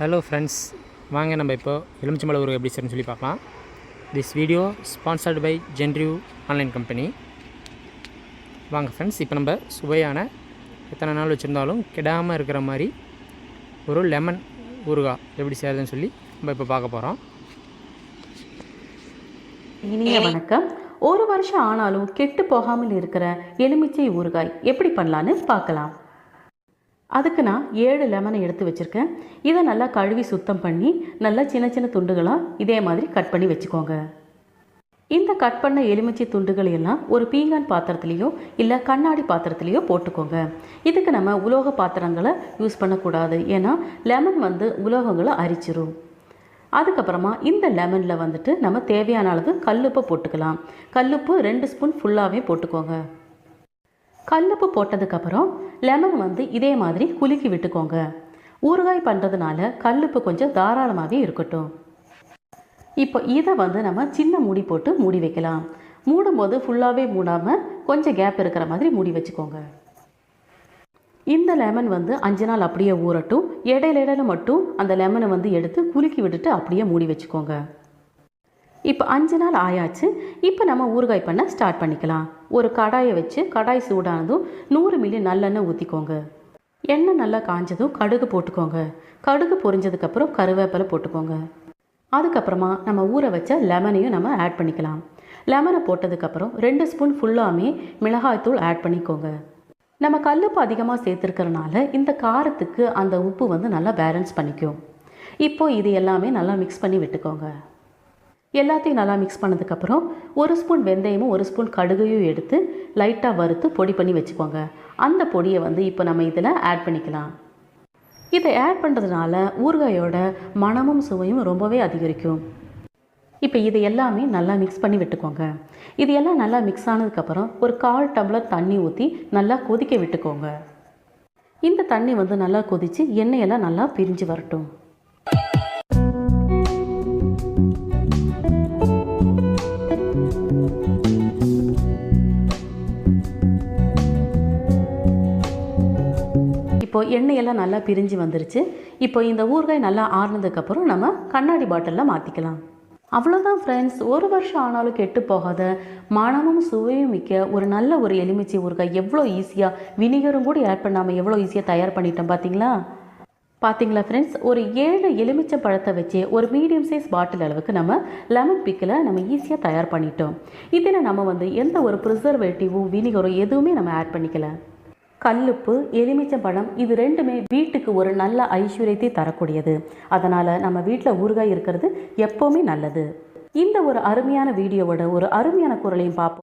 Hello friends வாங்க நம்ம இப்போ எலுமிச்சம்பழம் ஊருக்கு எப்படி செய்யணும்னு சொல்லி பார்க்கலாம். திஸ் வீடியோ ஸ்பான்சர்டு பை ஜென்ரியூ ஆன்லைன் கம்பெனி வாங்க ஃப்ரெண்ட்ஸ் இப்போ நம்ம சுவையான எத்தனை நாள் வச்சுருந்தாலும் கெடாமல் இருக்கிற மாதிரி ஒரு லெமன் ஊறுகாய் எப்படி செய்யறதுன்னு சொல்லி நம்ம இப்போ பார்க்க போகிறோம் இனிய வணக்கம். ஒரு வருஷம் ஆனாலும் கெட்டு போகாமல் இருக்கிற எலுமிச்சை ஊறுகாய் எப்படி பண்ணலான்னு பார்க்கலாம். அதுக்கு நான் ஏழு லெமனை எடுத்து வச்சுருக்கேன். இதை நல்லா கழுவி சுத்தம் பண்ணி நல்லா சின்ன சின்ன துண்டுகளாக இதே மாதிரி கட் பண்ணி வச்சுக்கோங்க. இந்த கட் பண்ண எலுமிச்சை துண்டுகள் எல்லாம் ஒரு பீங்கான் பாத்திரத்துலேயோ இல்லை கண்ணாடி பாத்திரத்துலேயோ போட்டுக்கோங்க. இதுக்கு நம்ம உலோக பாத்திரங்களை யூஸ் பண்ணக்கூடாது. ஏன்னா லெமன் வந்து உலோகங்களை அரிச்சிரும். அதுக்கப்புறமா இந்த லெமனில் வந்துட்டு நம்ம தேவையான அளவு கல்லுப்பை போட்டுக்கலாம். கல்லுப்பு ரெண்டு ஸ்பூன் ஃபுல்லாகவே போட்டுக்கோங்க. கல்லுப்பு போட்டதுக்கப்புறம் லெமன் வந்து இதே மாதிரி குலுக்கி விட்டுக்கோங்க. ஊறுகாய் பண்ணுறதுனால கல்லுப்பு கொஞ்சம் தாராளமாகவே இருக்கட்டும். இப்போ இதை வந்து நம்ம சின்ன மூடி போட்டு மூடி வைக்கலாம். மூடும்போது ஃபுல்லாகவே மூடாமல் கொஞ்சம் கேப் இருக்கிற மாதிரி மூடி வச்சுக்கோங்க. இந்த லெமன் வந்து அஞ்சு நாள் அப்படியே ஊறட்டும். இடையில இடையில மட்டும் அந்த லெமனை வந்து எடுத்து குலுக்கி விட்டுட்டு அப்படியே மூடி வச்சுக்கோங்க. இப்போ அஞ்சு நாள் ஆயாச்சு இப்போ நம்ம ஊறுகாய் பண்ண ஸ்டார்ட் பண்ணிக்கலாம். ஒரு கடாயை வச்சு கடாய் சூடானதும் நூறு மில்லி நல்லெண்ணெய் ஊற்றிக்கோங்க எண்ணெய் நல்லா காஞ்சதும் கடுகு போட்டுக்கோங்க. கடுகு பொரிஞ்சதுக்கப்புறம் கருவேப்பிலை போட்டுக்கோங்க. அதுக்கப்புறமா நம்ம ஊற வச்ச லெமனையும் நம்ம ஆட் பண்ணிக்கலாம். லெமனை போட்டதுக்கப்புறம் ரெண்டு ஸ்பூன் ஃபுல்லாமே மிளகாய்த்தூள் ஆட் பண்ணிக்கோங்க. நம்ம கல்லுப்பு அதிகமாக சேர்த்துருக்கறனால இந்த காரத்துக்கு அந்த உப்பு வந்து நல்லா பேலன்ஸ் பண்ணிக்கும். இப்போ இது எல்லாமே நல்லா மிக்ஸ் பண்ணி விட்டுக்கோங்க. எல்லாத்தையும் நல்லா மிக்ஸ் பண்ணதுக்கப்புறம் ஒரு ஸ்பூன் வெந்தயமும் ஒரு ஸ்பூன் கடுகையும் எடுத்து லைட்டாக வறுத்து பொடி பண்ணி வச்சுக்கோங்க. அந்த பொடியை வந்து இப்போ நம்ம இதில் ஆட் பண்ணிக்கலாம். இதை ஆட் பண்ணுறதுனால ஊறுகாயோட மணமும் சுவையும் ரொம்பவே அதிகரிக்கும். இப்போ இது எல்லாமே நல்லா மிக்ஸ் பண்ணி விட்டுக்கோங்க. இது எல்லாம் நல்லா மிக்ஸ் ஆனதுக்கப்புறம் ஒரு கால் டம்ளர் தண்ணி ஊற்றி நல்லா கொதிக்க விட்டுக்கோங்க. இந்த தண்ணி வந்து நல்லா கொதித்து எண்ணெயெல்லாம் நல்லா பிரிஞ்சு வரட்டும். இப்போ எண்ணெயெல்லாம் நல்லா பிரிஞ்சு வந்துருச்சு. இப்போ இந்த ஊறுகாய் நல்லா ஆறுனதுக்கப்புறம் நம்ம கண்ணாடி பாட்டிலில் மாற்றிக்கலாம் அவ்வளோதான் ஃப்ரெண்ட்ஸ் ஒரு வருஷம் ஆனாலும் கெட்டு போகாத மனமும் சுவையும் மிக்க ஒரு நல்ல ஒரு எலுமிச்சை ஊறுகாய். எவ்வளோ ஈஸியாக வினிகரும் கூட ஆட் பண்ணாமல் எவ்வளோ ஈஸியாக தயார் பண்ணிட்டோம் பார்த்தீங்களா பார்த்தீங்களா ஃப்ரெண்ட்ஸ் ஒரு ஏழு எலுமிச்சை பழத்தை வச்சு ஒரு மீடியம் சைஸ் பாட்டில் அளவுக்கு நம்ம லெமன் பிக்கில் நம்ம ஈஸியாக தயார் பண்ணிட்டோம். இதில் நம்ம வந்து எந்த ஒரு ப்ரிசர்வேட்டிவும் வினிகரும் எதுவுமே நம்ம ஆட் பண்ணிக்கல. கல்லுப்பு எலுமிச்சம்பழம் இது ரெண்டுமே வீட்டுக்கு ஒரு நல்ல ஐஸ்வர்யத்தை தரக்கூடியது. அதனால் நம்ம வீட்டில் ஊறுகாய் இருக்கிறது எப்போவுமே நல்லது. இந்த ஒரு அருமையான வீடியோவோட ஒரு அருமையான குரலையும் பார்ப்போம்